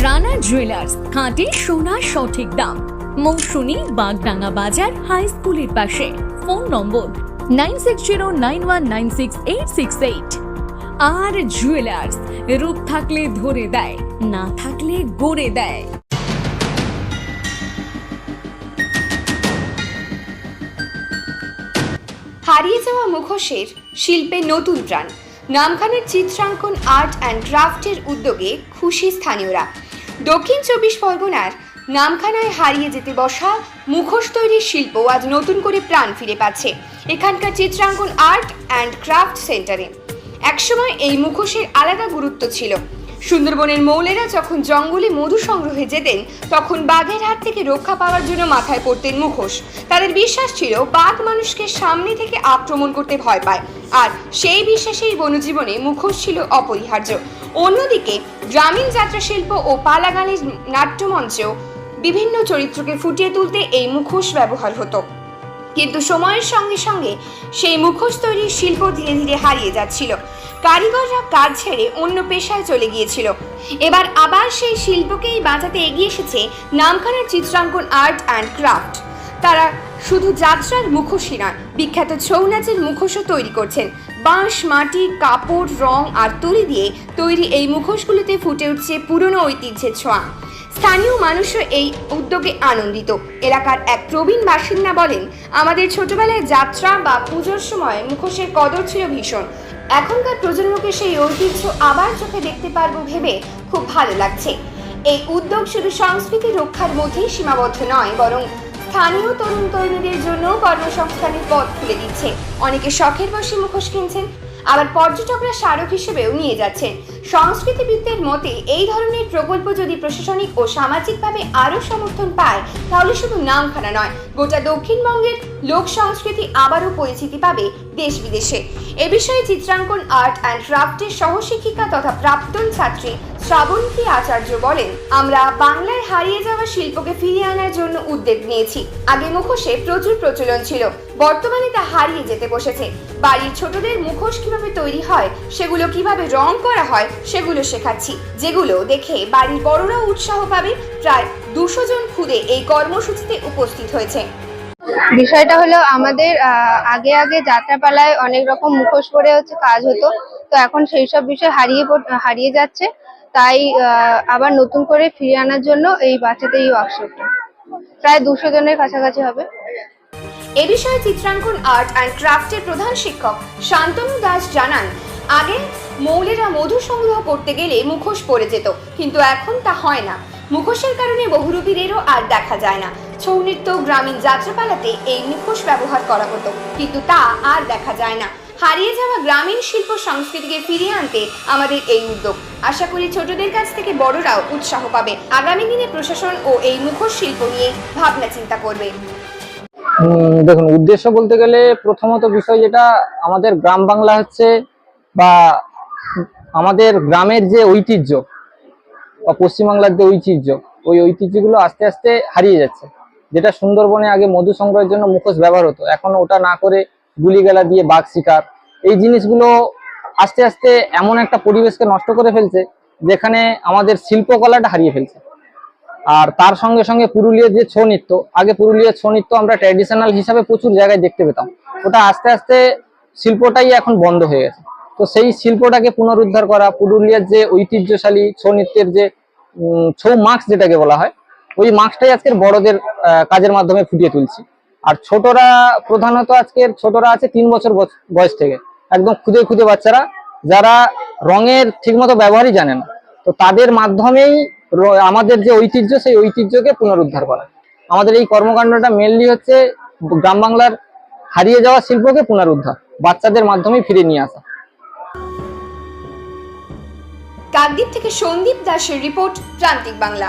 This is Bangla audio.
রানা জুয়েলার্স খাঁটি সোনার সঠিক দাম। মৌসুমী বাগডাঙ্গা বাজার হাই স্কুলের পাশে। Phone number nine six zero nine one nine six eight six eight আর জুয়েলার্স রূপ থাকলে ধরে দেয়, না থাকলে গড়ে দেয়। হারিয়ে যাওয়া মুখোশের শিল্পে নতুন প্রাণ নামখানার চিত্রাঙ্কন আর্ট অ্যান্ড ক্রাফটের উদ্যোগে খুশি স্থানীয়রা। দক্ষিণ চব্বিশ পরগনার নামখানায় হারিয়ে যেতে বসা মুখোশ তৈরির শিল্প আজ নতুন করে প্রাণ ফিরে পাচ্ছে এখানকার চিত্রাঙ্কন আর্ট অ্যান্ড ক্রাফট সেন্টারে। একসময় এই মুখোশের আলাদা গুরুত্ব ছিল। সুন্দরবনের মৌলেরা যখন জঙ্গলে মধু সংগ্রহে যেতেন, তখন বাঘের হাত থেকে রক্ষা পাওয়ার জন্য মাথায় পড়তেন মুখোশ। তাদের বিশ্বাস ছিল, বাঘ মানুষকে সামনে থেকে আক্রমণ করতে ভয় পায়। আর সেই বিশ্বাসেই বনজীবনে মুখোশ ছিল অপরিহার্য। অন্যদিকে, গ্রামীণ যাত্রা শিল্প ও পালাগানের নাট্যমঞ্চেও বিভিন্ন চরিত্রকে ফুটিয়ে তুলতে এই মুখোশ ব্যবহার হতো। কিন্তু সময়ের সঙ্গে সঙ্গে সেই মুখোশ তৈরির শিল্প ধীরে ধীরে হারিয়ে যাচ্ছিল। কারিগররা কাজ ছেড়ে অন্য পেশায় চলে গিয়েছিল। এবার আবার সেই শিল্পকেই বাঁচাতে এগিয়ে এসেছে নামখানার চিত্রাঙ্কন আর্ট অ্যান্ড ক্রাফট। তারা শুধু যাত্রার মুখোশই নয়, বিখ্যাত ছৌ নাচের মুখোশও তৈরি করছেন। বাঁশ, মাটি, কাপড়, রং আর তুলি দিয়ে তৈরি এই মুখোশগুলোতে ফুটে উঠছে পুরনো ঐতিহ্যের ছোঁয়া। স্থানীয় মানুষও এই উদ্যোগে আনন্দিত। এলাকার এক প্রবীণ বাসিন্দা বলেন, আমাদের ছোটবেলায় যাত্রা বা পুজোর সময় মুখোশের কদর ছিল ভীষণ। এখনকার প্রজন্মকে সেই ঐতিহ্য আবার চোখে দেখতে পারব ভেবে খুব ভালো লাগছে। এই উদ্যোগ শুধু সংস্কৃতি রক্ষার মধ্যেই সীমাবদ্ধ নয়, বরং স্থানীয় তরুণ তরুণীদের জন্য কর্মসংস্থানের পথ খুলে দিচ্ছে। অনেকে শখের বসে মুখোশ কিনছেন আবার পর্যটকরা স্মারক হিসেবেও নিয়ে যাচ্ছেন। সংস্কৃতিবিদদের মতে, এই ধরনের প্রকল্প যদি প্রশাসনিক ও সামাজিকভাবে আরও সমর্থন পায়, তাহলে শুধু নামখানা নয়, গোটা দক্ষিণবঙ্গের লোক সংস্কৃতি আবারও পরিচিতি পাবে দেশ বিদেশে। এ বিষয়ে চিত্রাঙ্কন আর্ট অ্যান্ড ক্রাফটের সহশিক্ষিকা তথা প্রাক্তন ছাত্রী শ্রাবন্তী আচার্য বলেন, আমরা বাংলায় হারিয়ে যাওয়া শিল্পকে ফিরিয়ে আনার জন্য উদ্যোগ নিয়েছি। আগে মুখোশে প্রচুর প্রচলন ছিল, বর্তমানে তা হারিয়ে যেতে বসেছে। বাড়ির ছোটদের কীভাবে তৈরি হয়, সেগুলো কীভাবে রং করা হয়, সেগুলো শেখাচ্ছি, যেগুলো দেখে বাড়ির বড়রাও উৎসাহ পাবে। প্রায় দুশো জন খুদে এই কর্মসূচিতে উপস্থিত হয়েছে। বিষয়টা হলো আমাদের আগে আগে যাত্রাপালায় অনেক রকম মুখোশ পরে হচ্ছে কাজ হতো, তো এখন সেই সব বিষয় হারিয়ে হারিয়ে যাচ্ছে। তাই আবার নতুন করে ফিরিয়ে আনার জন্য এই বাচ্চাদের এই ওয়ার্কশপটা প্রায় দুশো জনের কাছাকাছি হবে। এ বিষয়ে চিত্রাঙ্কন আর্ট অ্যান্ড ক্রাফটের প্রধান শিক্ষক শান্তনু দাস জানান, আগে মৌলেরা মধু সংগ্রহ করতে গেলে মুখোশ পড়ে যেত, কিন্তু এখন তা হয় না। মুখোশের কারণে বহুরূপীদেরও আর দেখা যায় না। ছৌ নৃত্য, গ্রামীণ যাত্রাপালাতে এই মুখোশ ব্যবহার করা হতো, কিন্তু তা আর দেখা যায় না। হারিয়ে যাওয়া গ্রামীণ শিল্প সংস্কৃতিকে ফিরিয়ে আনতে আমাদের এই উদ্যোগ। আশা করি ছোটদের কাছ থেকে বড়রাও উৎসাহ পাবে। আগামী দিনে প্রশাসন ও এই মুখোশ শিল্প নিয়ে ভাবনা চিন্তা করবে। দেখুন, উদ্দেশ্য বলতে গেলে প্রথমত বিষয় যেটা, আমাদের গ্রাম বাংলা হচ্ছে বা আমাদের গ্রামের যে ঐতিহ্য বা পশ্চিমবাংলার যে ঐতিহ্য, ওই ঐতিহ্যগুলো আস্তে আস্তে হারিয়ে যাচ্ছে। যেটা সুন্দরবনে আগে মধু সংগ্রহের জন্য মুখোশ ব্যবহার হতো, এখন ওটা না করে গুলিগেলা দিয়ে বাঘ শিকার, এই জিনিসগুলো আস্তে আস্তে এমন একটা পরিবেশকে নষ্ট করে ফেলছে, যেখানে আমাদের শিল্পকলাটা হারিয়ে ফেলছে। আর তার সঙ্গে সঙ্গে পুরুলিয়ার যে ছৌ নৃত্য, আগে পুরুলিয়ার ছৌ নৃত্য আমরা ট্র্যাডিশনাল হিসাবে প্রচুর জায়গায় দেখতে পেতাম। ওটা আস্তে আস্তে শিল্পটাই এখন বন্ধ হয়ে গেছে। তো সেই শিল্পটাকে পুনরুদ্ধার করা, পুরুলিয়ার যে ঐতিহ্যশালী ছৌ নৃত্যের যে ছৌ মাস্ক যেটাকে বলা হয়, ওই মাস্কটাই আজকের বড়দের কাজের মাধ্যমে ফুটিয়ে তুলছি। আর ছোটরা, প্রধানত আজকের ছোটরা আছে তিন বছর বয়স- থেকে। একদম খুদে খুদে বাচ্চারা, যারা রঙের ঠিকমতো ব্যবহারই জানে না। তো তাদের মাধ্যমেই আমাদের যে ঐতিহ্য, সেই ঐতিহ্যকে পুনরুদ্ধার করা। আমাদের এই কর্মকাণ্ডটা মেনলি হচ্ছে গ্রাম বাংলার হারিয়ে যাওয়া শিল্পকে পুনরুদ্ধার, বাচ্চাদের মাধ্যমে ফিরে নিয়ে আসা। কাকদ্বীপ থেকে সন্দীপ দাসের রিপোর্ট, প্রান্তিক বাংলা।